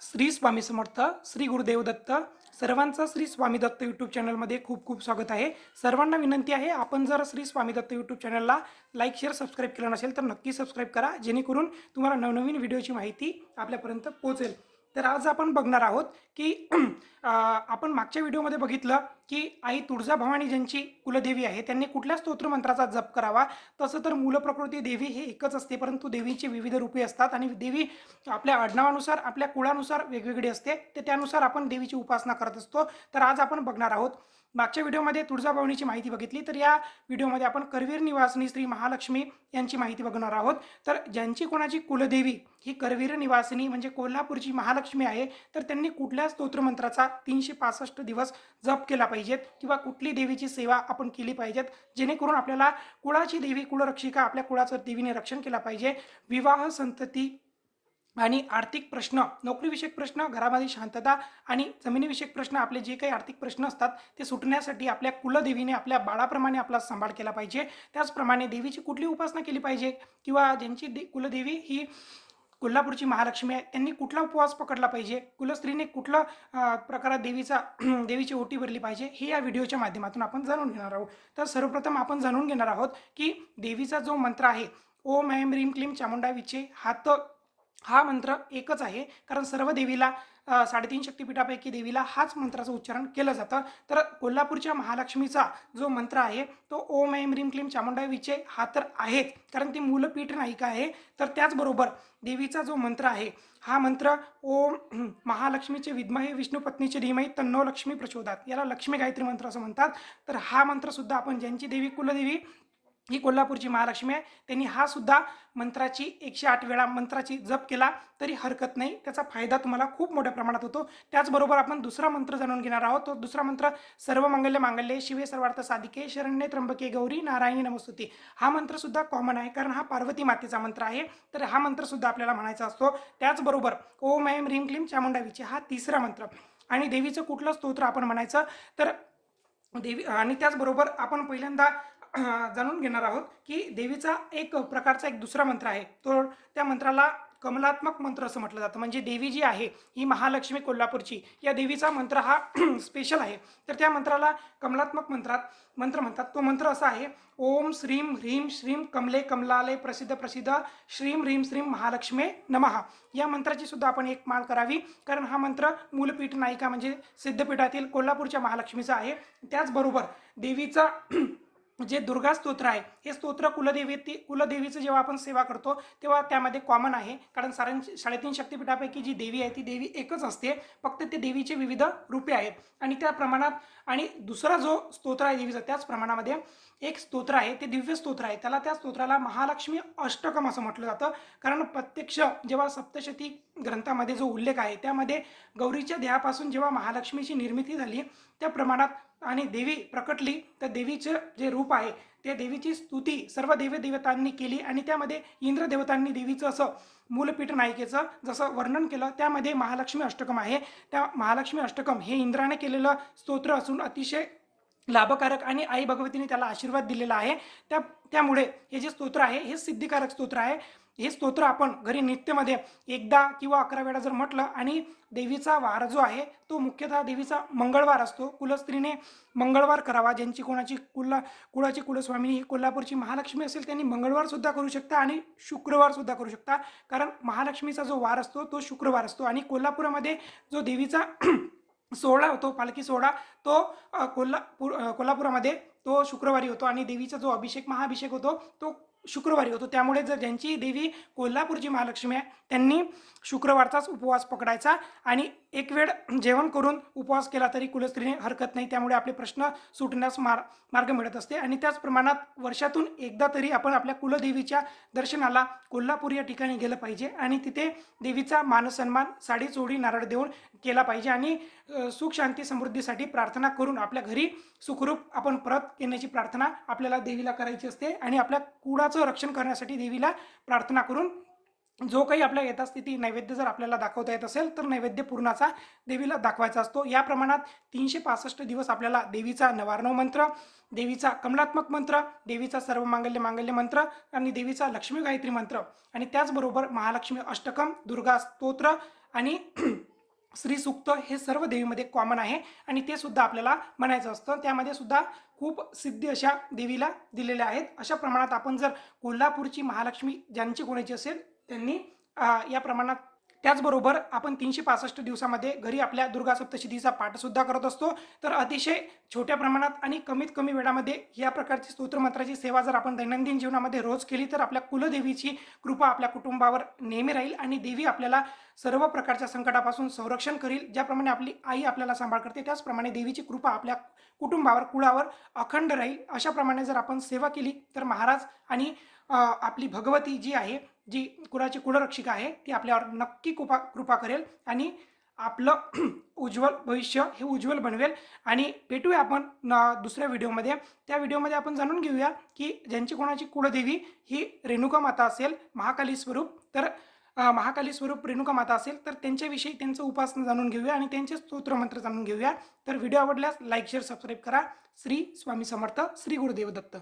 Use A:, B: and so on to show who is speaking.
A: श्री स्वामी समर्थ श्री गुरुदेव दत्त. सर्वांचं श्री स्वामी दत्त यूट्यूब चॅनलमध्ये खूप खूप स्वागत आहे. सर्वांना विनंती आहे आपण जर श्री स्वामी दत्त यूट्यूब चॅनलला लाईक शेअर सबस्क्राईब केलं नसेल तर नक्की सबस्क्राईब करा जेणेकरून तुम्हाला नवनवीन व्हिडिओची माहिती आपल्यापर्यंत पोहोचेल. तर आज आपण बघणार आहोत की आपण मागच्या व्हिडिओमध्ये बघितलं की आई तुळजाभवानी ज्यांची कुलदेवी आहे त्यांनी कुठल्या स्तोत्रमंत्राचा जप करावा? तसं तर मूलप्रकृती देवी हे एकच असते परंतु देवीची विविध रूपे असतात आणि देवी आपल्या आडनावानुसार आपल्या कुळानुसार वेगवेगळी असते. ते त्यानुसार आपण देवीची उपासना करत असतो. तर आज आपण बघणार आहोत. मागच्या व्हिडिओमध्ये तुळजाभवानीची माहिती बघितली. तर या व्हिडिओमध्ये आपण करवीर निवासिनी श्री महालक्ष्मी यांची माहिती बघणार आहोत. तर ज्यांची कोणाची कुलदेवी ही करवीर निवासिनी म्हणजे कोल्हापूरची महालक्ष्मी आहे तर त्यांनी कुठल्या स्तोत्रमंत्राचा तीनशे पासष्ट दिवस जप केला पाहिजे? पाहिजेत किंवा कुठली देवीची सेवा आपण केली पाहिजेत जेणेकरून आपल्याला कुळाची देवी कुलरक्षिका आपल्या कुळाचं देवीने रक्षण केला पाहिजे. विवाह संतती आणि आर्थिक प्रश्न नोकरीविषयक प्रश्न घरामध्ये शांतता आणि जमिनीविषयक प्रश्न आपले जे काही आर्थिक प्रश्न असतात ते सुटण्यासाठी आपल्या कुलदेवीने आपल्या बाळाप्रमाणे आपला सांभाळ केला पाहिजे. त्याचप्रमाणे देवीची कुठली उपासना केली पाहिजे? किंवा ज्यांची दे कुलदेवी ही कोल्हापूरची महालक्ष्मी आहे. त्यांनी कुठला उपवास पकडला पाहिजे? कुलस्त्रीने कुठला प्रकारात देवीचा देवीची ओटी भरली पाहिजे? हे या व्हिडिओच्या माध्यमातून आपण जाणून घेणार आहोत. तर सर्वप्रथम आपण जाणून घेणार आहोत की देवीचा जो मंत्र आहे ओम ऐम ह्रीम क्लीम चामुंडा विचे हात हा मंत्र एकच आहे. कारण सर्व देवीला साडेतीन शक्तिपीठापैकी देवीला हाच मंत्राचं उच्चारण केलं जातं. तर कोल्हापूरच्या महालक्ष्मीचा जो मंत्र आहे तो ओम ऐम रीम क्लीम चामुंडा विचे हा तर आहेच. कारण ती मूलपीठ नायिका आहे. तर त्याचबरोबर देवीचा जो मंत्र आहे हा मंत्र ओम महालक्ष्मीचे विद्महे विष्णू पत्नीचे धीमही तन्नो लक्ष्मी प्रचोदात. याला लक्ष्मी गायत्री मंत्र असं म्हणतात. तर हा मंत्रसुद्धा आपण ज्यांची देवी कुलदेवी ही कोल्हापूरची महालक्ष्मी आहे. त्यांनी हा सुद्धा मंत्राची एकशे आठ वेळा मंत्राची जप केला तरी हरकत नाही. त्याचा फायदा तुम्हाला खूप मोठ्या प्रमाणात होतो. त्याचबरोबर आपण दुसरा मंत्र जाणून घेणार आहोत. तो दुसरा मंत्र सर्व मंगल्य मांगल्ये शिवे सर्वार्थ साधिके शरण्ये त्र्यंबके गौरी नारायणी नमस्तुती. हा मंत्र सुद्धा कॉमन आहे कारण हा पार्वती मातेचा मंत्र आहे. तर हा मंत्र सुद्धा आपल्याला म्हणायचा असतो. त्याचबरोबर ओम ऐम ह्रीम क्लीम चामुंडा विचे हा तिसरा मंत्र. आणि देवीचं कुठलं स्तोत्र आपण म्हणायचं? तर देवी आणि त्याचबरोबर आपण पहिल्यांदा जाणून घेणार आहोत की देवीचा एक प्रकारचा एक दुसरा मंत्र आहे. तो त्या मंत्राला कमलात्मक मंत्र असं म्हटलं जातं. म्हणजे देवी जी आहे ही महालक्ष्मी कोल्हापूरची या देवीचा मंत्र हा स्पेशल आहे. तर त्या मंत्राला कमलात्मक मंत्रात मंत्र म्हणतात. तो मंत्र असा आहे ओम श्रीम ह्रीम श्रीम कमले कमलालय प्रसिद्ध प्रसिद्ध श्रीम ह्रीम श्रीम महालक्ष्मी नमहा या मंत्राची सुद्धा आपण एक माळ करावी. कारण हा मंत्र मूलपीठ नायिका म्हणजे सिद्धपीठातील कोल्हापूरच्या महालक्ष्मीचा आहे. त्याचबरोबर देवीचा जे दुर्गा स्तोत्र आहे. हे स्तोत्र कुलदेवी कुलदेवीचं जेव्हा आपण सेवा करतो तेव्हा त्यामध्ये कॉमन आहे. कारण सारण साडेतीन शक्तिपीठापैकी जी देवी आहे ती देवी एकच असते. फक्त ते देवीचे विविध रूपे आहेत. आणि त्या प्रमाणात आणि दुसरा जो स्तोत्र आहे देवीचा त्याच प्रमाणामध्ये एक स्तोत्र आहे ते दिव्य स्तोत्र आहे. त्याला त्या स्तोत्राला महालक्ष्मी अष्टकम असं म्हटलं जातं. कारण प्रत्यक्ष जेव्हा सप्तशती ग्रंथामध्ये जो उल्लेख आहे त्यामध्ये गौरीच्या देहापासून जेव्हा महालक्ष्मीची निर्मिती झाली त्या प्रमाणात आणि देवी प्रकटली. तर देवीचं जे रूप आहे त्या देवीची स्तुती सर्व देवदेवतांनी केली आणि त्यामध्ये इंद्र देवतांनी देवीचं असं मूलपीठ नायिकेचं जसं वर्णन केलं त्यामध्ये महालक्ष्मी अष्टकम आहे. त्या महालक्ष्मी अष्टकम हे इंद्राने केलेलं स्तोत्र असून अतिशय लाभकारक आणि आई भगवतीने त्याला आशीर्वाद दिलेला आहे. त्या त्यामुळे हे जे स्तोत्र आहे हे सिद्धिकारक स्तोत्र आहे. हे स्तोत्र आपण घरी नित्यमध्ये एकदा किंवा अकरा वेळा जर म्हटलं आणि देवीचा वार जो आहे तो मुख्यतः देवीचा मंगळवार असतो. कुलस्त्रीने मंगळवार करावा. ज्यांची कोणाची कुला कुळाची कुलस्वामिनी ही कोल्हापूरची महालक्ष्मी असेल त्यांनी मंगळवारसुद्धा करू शकता आणि शुक्रवारसुद्धा करू शकता. कारण महालक्ष्मीचा जो वार असतो तो शुक्रवार असतो. आणि कोल्हापुरामध्ये जो देवीचा सोहळा होतो पालखी सोहळा तो कोल्हापूर कोल्हापुरामध्ये तो शुक्रवारी होतो. आणि देवीचा जो अभिषेक महाअभिषेक होतो तो शुक्रवारी होतो. त्यामुळे जर ज्यांची देवी कोल्हापूरची महालक्ष्मी आहे त्यांनी शुक्रवारचाच उपवास पकडायचा आणि एक वेळ जेवण करून उपवास केला तरी कुलस्त्रीने हरकत नाही. त्यामुळे आपले प्रश्न सुटण्यास मार मार्ग मिळत असते. आणि त्याच प्रमाणात वर्षातून एकदा तरी आपण आपल्या कुलदेवीच्या दर्शनाला कोल्हापूर या ठिकाणी गेलं पाहिजे. आणि तिथे देवीचा मानसन्मान साडी चोडी नारळ देऊन केला पाहिजे. आणि सुख शांती समृद्धीसाठी प्रार्थना करून आपल्या घरी सुखरूप आपण परत येण्याची प्रार्थना आपल्याला देवीला करायची असते. आणि आपल्या कुळाचं रक्षण करण्यासाठी देवीला प्रार्थना करून जो काही आपल्या येत असते ती नैवेद्य जर आपल्याला दाखवता येत असेल तर नैवेद्य पूर्णाचा देवीला दाखवायचा असतो. या प्रमाणात तीनशे पासष्ट दिवस आपल्याला देवीचा नवार्णव मंत्र देवीचा कमलात्मक मंत्र देवीचा सर्व मांगल्य मांगल्य मंत्र आणि देवीचा लक्ष्मी गायत्री मंत्र आणि त्याचबरोबर महालक्ष्मी अष्टकम दुर्गा स्तोत्र आणि श्री सुक्त हे सर्व देवीमध्ये कॉमन आहे आणि ते सुद्धा आपल्याला म्हणायचं असतं. त्यामध्ये सुद्धा खूप सिद्धी अशा देवीला दिलेल्या आहेत. अशा प्रमाणात आपण जर कोल्हापूरची महालक्ष्मी ज्यांची कोणाची असेल त्यांनी या प्रमाणात त्याचबरोबर आपण तीनशे पासष्ट दिवसामध्ये घरी आपल्या दुर्गा सप्तशतीचा पाठसुद्धा करत असतो. तर अतिशय छोट्या प्रमाणात आणि कमीत कमी वेळामध्ये या प्रकारची स्तोत्रमंत्राची सेवा जर आपण दैनंदिन जीवनामध्ये रोज केली तर आपल्या कुलदेवीची कृपा आपल्या कुटुंबावर नेहमी राहील आणि देवी आपल्याला सर्व प्रकारच्या संकटापासून संरक्षण करील ज्याप्रमाणे आपली आई आपल्याला सांभाळ करते त्याचप्रमाणे देवीची कृपा आपल्या कुटुंबावर कुळावर अखंड राहील. अशाप्रमाणे जर आपण सेवा केली तर महाराज आणि आपली भगवती जी आहे जी कुळाची कुलरक्षिका आहे ती आपल्यावर नक्की कृपा कृपा करेल आणि आपलं उज्ज्वल भविष्य हे उज्ज्वल बनवेल. आणि भेटूया आपण दुसऱ्या व्हिडिओमध्ये. त्या व्हिडिओमध्ये आपण जाणून घेऊया की ज्यांची कोणाची कुळदेवी ही रेणुका माता असेल महाकाली स्वरूप तर महाकाली स्वरूप रेणुका माता असेल तर त्यांच्याविषयी त्यांचं उपासना जाणून घेऊया आणि त्यांचे स्तोत्रमंत्र जाणून घेऊया. तर व्हिडिओ आवडल्यास लाईक शेअर सबस्क्राईब करा. श्री स्वामी समर्थ श्री गुरुदेव दत्त.